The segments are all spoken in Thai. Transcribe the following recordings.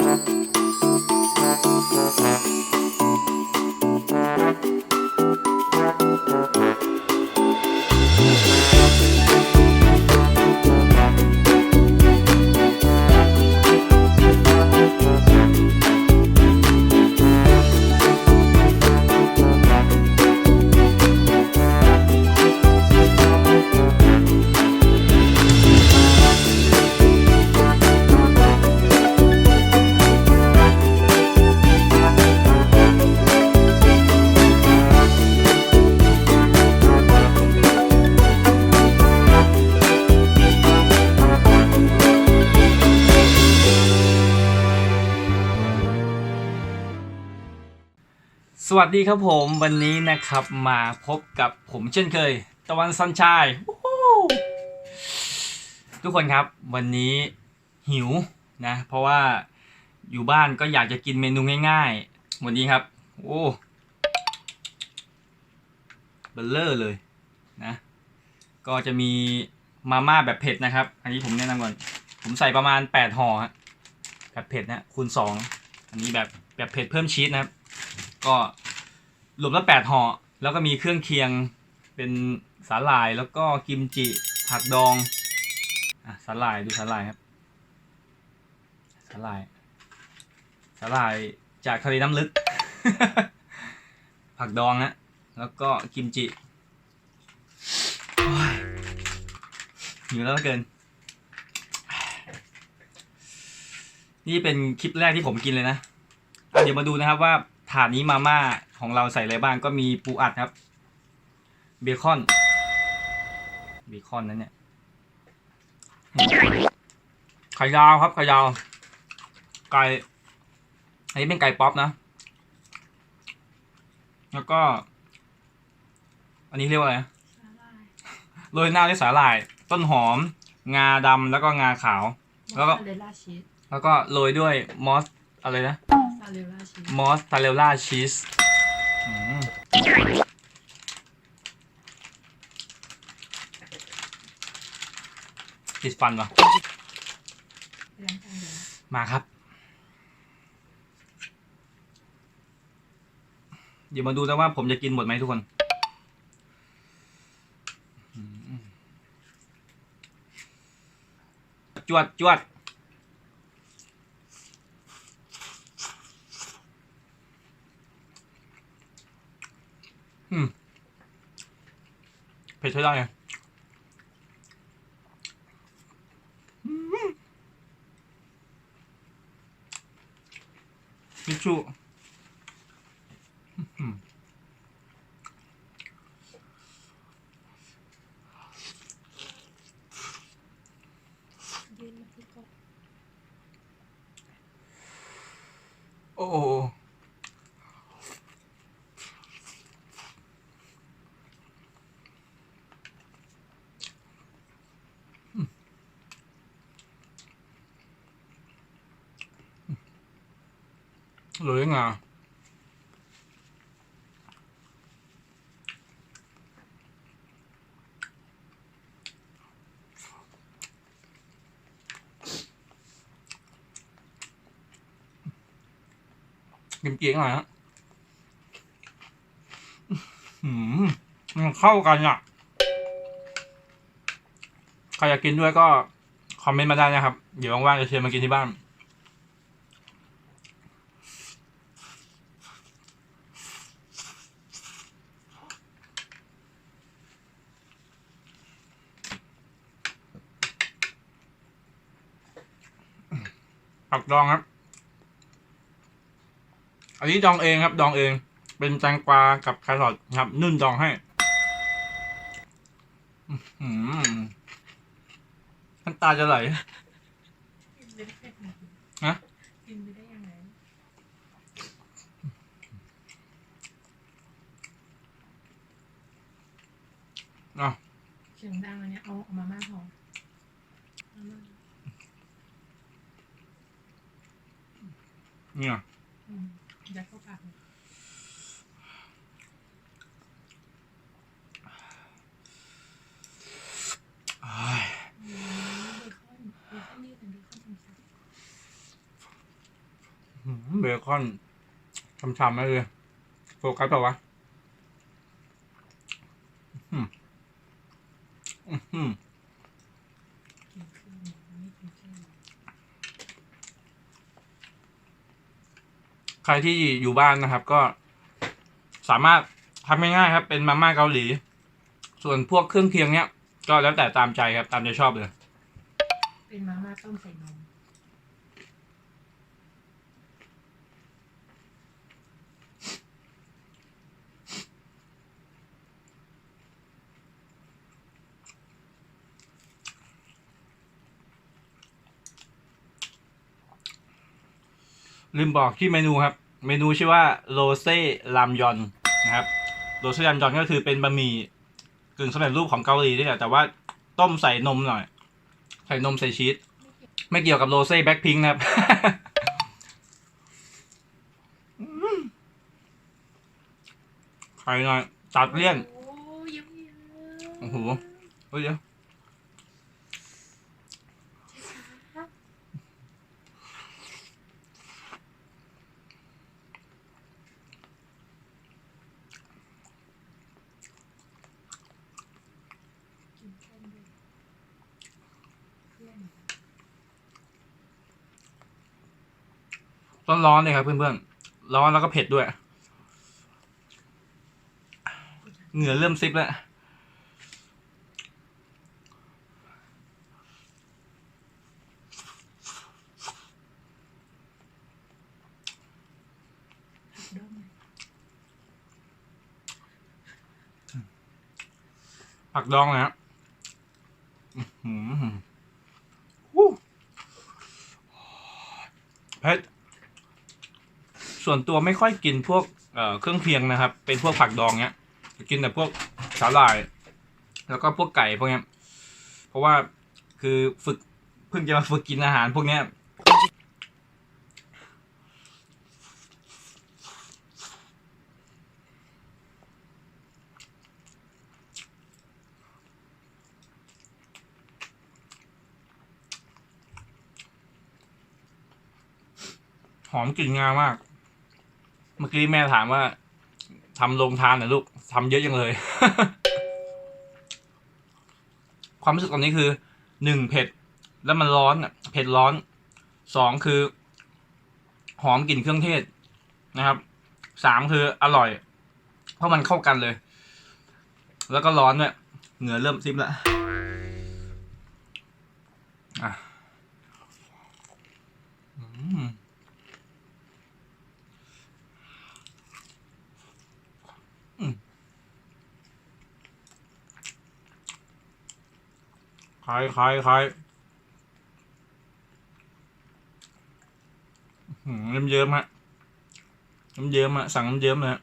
Música สวัสดีครับผมวันนี้นะครับมาพบกับผมเช่นเคย ตะวันซันชายทุกคนครับวันนี้หิวนะ เพราะว่าอยู่บ้านก็อยากจะกินเมนูง่ายๆ วันนี้ครับ โอ้เบลเลอร์เลยนะ ก็จะมีมาม่าแบบเผ็ดนะครับ อันนี้ผมแนะนำก่อน ผมใส่ประมาณ 8ห่อแบบเผ็ดนะคูณ 2 อันนี้แบบแบบเผ็ดเพิ่มชีสนะครับ ก็รวมแล้วแปดห่อแล้วก็มีเครื่องเคียงเป็นสาหร่ายแล้วก็กิมจิผักดองอะสาหร่ายดูสาหร่ายครับสาหร่ายสาหร่ายจากทะเลน้ำลึก ผักดองนะแล้วก็กิมจิโอ้ยหิวแล้วเกิน นี่เป็นคลิปแรกที่ผมกินเลยนะ เดี๋ยวมาดูนะครับว่า ถาดนี้มาม่าของเราใส่อะไรบ้างก็มีปูอัดครับ เบคอน เบคอนนั้นเนี่ยไข่ดาวครับไข่ดาว ไก่อันนี้เป็นไก่ป๊อปนะ แล้วก็ อันนี้เรียกว่าอะไรนะโรยหน้าด้วยสาหร่าย ต้นหอม งาดำแล้วก็งาขาว แล้วก็ซาเรลล่าชีสแล้วก็โรยด้วยมอสอะไรนะซาเรลล่าชีสมอสซาเรลล่าชีสติดฟันวะเลี้ยงกันเดี๋ยมาครับ เดี๋ยวมาดูนะว่าผมจะกินหมดไหมทุกคนจวดจวด อืมเผ็ดใช้ได้อะอืมทิชชู่อืม ยืนมาที่ก่อน โอ้โหอืมเหลือยังไงกิมจิหน่อยฮะอืมมันเข้ากันอะ ใครอยากกินด้วยก็ คอมเมนต์มาได้นะครับ เดี๋ยวว่างๆจะเชิญมากินที่บ้าน ผักดองครับ อันนี้ดองเองครับ ดองเอง เป็นแตงกวากับแครอทครับ นุ่นดองให้อื้อหืมน้ำตาจะไหลกินไปได้ยังไงฮะกินไปได้ยังไงอะเสียงดังอันเนี้ยเอาเอามาม่าพอมาม่า เนี่ยอืมยัดเข้าปากเลยอ้ยอืมเบคอนเบคอนนี่เป็นเบคอนทำซอสหือเบคอนช้ำๆเลยโฟกัสเปล่าวะอื้อหืออื้อหือ กินเครื่องไม่กินเครื่อง ใครที่อยู่บ้านนะครับ ก็ สามารถทำง่ายๆครับ เป็นมาม่าเกาหลี ส่วนพวกเครื่องเคียงเนี้ยก็แล้วแต่ตามใจครับตามใจชอบเลย เป็นมาม่าต้มใส่นม ลืมบอกที่เมนูครับ เมนูชื่อว่าโรเซ่รามยอนนะครับโรเซ่รามยอนก็คือเป็นบะหมี่กึ่งสำเร็จรูปของเกาหลีนี่แหละแต่ว่าต้มใส่นมหน่อย ใส่นมใส่ชีสไม่เกี่ยวกับโรเซ่แบ็คพิงนะครับใครหน่อยตัดเลี่ยนโอ้ยยังเยอะโอ้โหเฮ้ยเดี๋ยว ช้าๆกินเส้นด้วยเพื่อน ร้อนร้อนๆเลยครับเพื่อนๆ ร้อนแล้วก็เผ็ดด้วย เหงื่อเริ่มซิบแล้วผักดองนะฮะอื้อหือฮู้เผ็ด ส่วนตัวไม่ค่อยกินพวกเเครื่องเคียงนะครับ เป็นพวกผักดองเนี้ย กินแต่พวกสาหร่าย แล้วก็พวกไก่พวกเนี้ย เพราะว่าคือฝึกเพิ่งจะมาฝึกกินอาหารพวกเนี้ย หอมกลิ่นงามาก เมื่อกี้แม่ถามว่าทำโรงทานเหรอลูกทำเยอะยังเลย ความรู้สึกตอนนี้คือหนึ่งเผ็ด แล้วมันร้อนอะเผ็ดร้อนสองคือ หอมกลิ่นเครื่องเทศนะครับสามคืออร่อย เพราะมันเข้ากันเลย แล้วก็ร้อนด้วยเหงื่อเริ่มซิบแล้วอะอืม ครใครใครน้ำเยิ้มฮะน้ำเยิ้มฮะสั่งน้ำเยิ้มเลยฮะ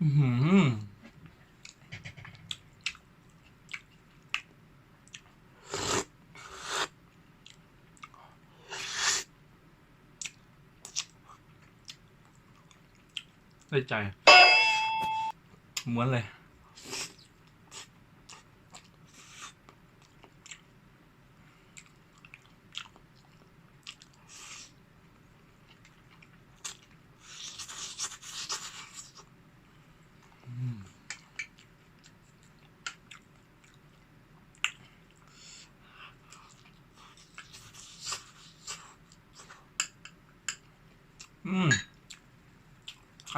อืม ได้ใจม้วนเลย อืม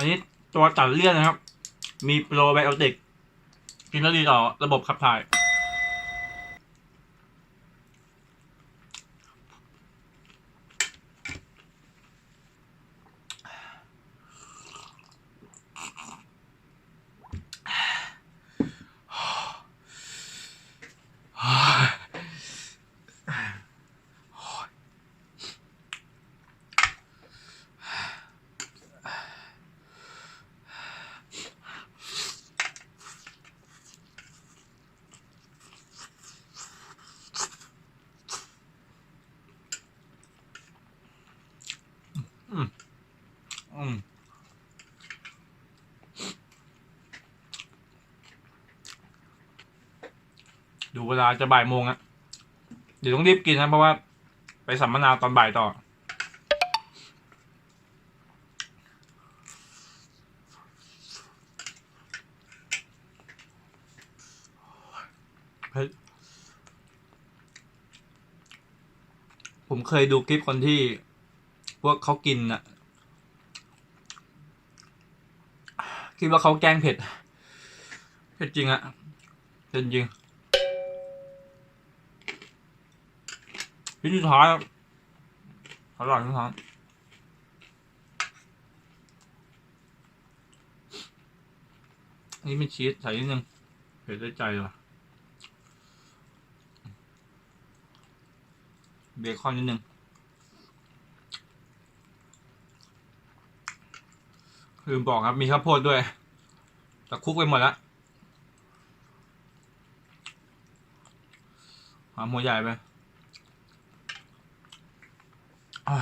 อันนี้ตัวตัดเลี่ยนนะครับ มีโปรไบโอติกกินแล้วดีต่อระบบขับถ่าย อ ดู เวลาจะบ่ายโมงอะเดี๋ยวต้องรีบกินนะเพราะว่า ไปสัมมนาตอนบ่ายต่อเฮ้ยผมเคยดูคลิปคนที่ พวกเขากินอะคิดว่าเขาแกล้งเผ็ด เผ็ดจริงอะเผ็ดจริง วิธีสุดท้ายครับอร่อยทุกครั้งนี่เป็นชีสใส่นิดนึงเผ็ดได้ใจว่ะเบคอนนิดนึงลืมบอกครับมีข้าวโพดด้วย แต่คลุกไปหมดแล้วหาหัวใหญ่ไปอ่า ไข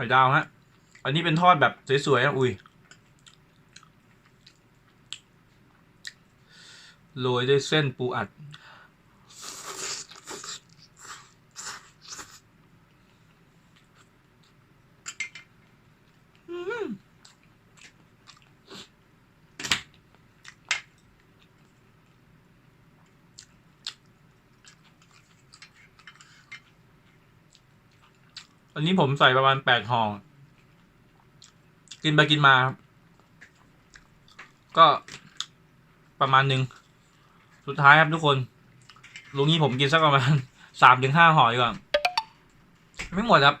่ดาวฮะ อันนี้เป็นทอดแบบสวยๆนะอุ้ย โรยด้วยเส้นปูอัด อันนี้ผมใส่ประมาณแปดห่อกินไปกินมาครับก็ประมาณหนึ่งสุดท้ายครับทุกคนลุงนี้ผมกินสักประมาณสามถึงห้าห่อดีกว่าไม่หมดครับ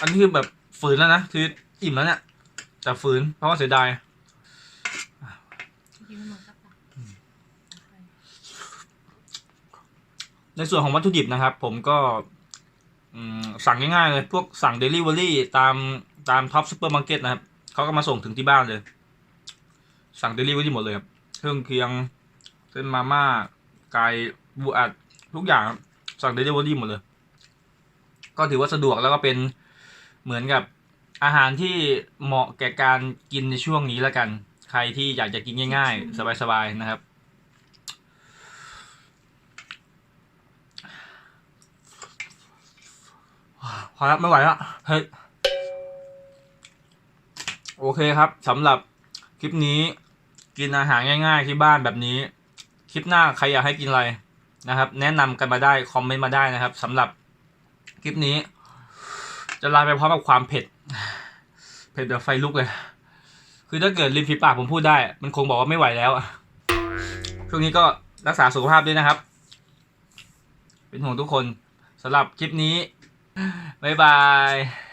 อันนี้คือแบบฝืนแล้วนะคืออิ่มแล้วเนี่ยแต่ฝืนเพราะว่าเสียดายกินไม่หมดก็ตักไปในส่วนของวัตถุดิบนะครับ ผมก็อืม สั่งง่ายๆเลย พวกสั่งเดลิเวอรี่ตามตามท็อปซูเปอร์มาร์เก็ตนะครับเขาก็มาส่งถึงที่บ้านเลย สั่งเดลิเวอรี่หมดเลยครับเครื่องเคียงเส้นมาม่าไก่บูอัดทุกอย่างสั่งเดลิเวอรี่หมดเลย ก็ถือว่าสะดวกแล้วก็เป็นเหมือนกับอาหารที่เหมาะแก่การกินในช่วงนี้แล้วกัน ใครที่อยากจะกินง่าย ๆ สบายๆนะครับ พอแล้วไม่ไหวแล้วเฮ้ยโอเคครับสำหรับคลิปนี้กินอาหารง่าย ๆ ที่บ้านแบบนี้ คลิปหน้าใครอยากให้กินอะไรนะครับ แนะนำกันมาได้คอมเมนต์มาได้นะครับสำหรับคลิปนี้ จะลาไปพร้อมกับความเผ็ด เผ็ดแบบไฟลุกเลย คือถ้าเกิดริมฝีปากผมพูดได้ มันคงบอกว่าไม่ไหวแล้วอะช่วงนี้ก็รักษาสุขภาพด้วยนะครับ เป็นห่วงทุกคนสำหรับคลิปนี้ บ๊ายบาย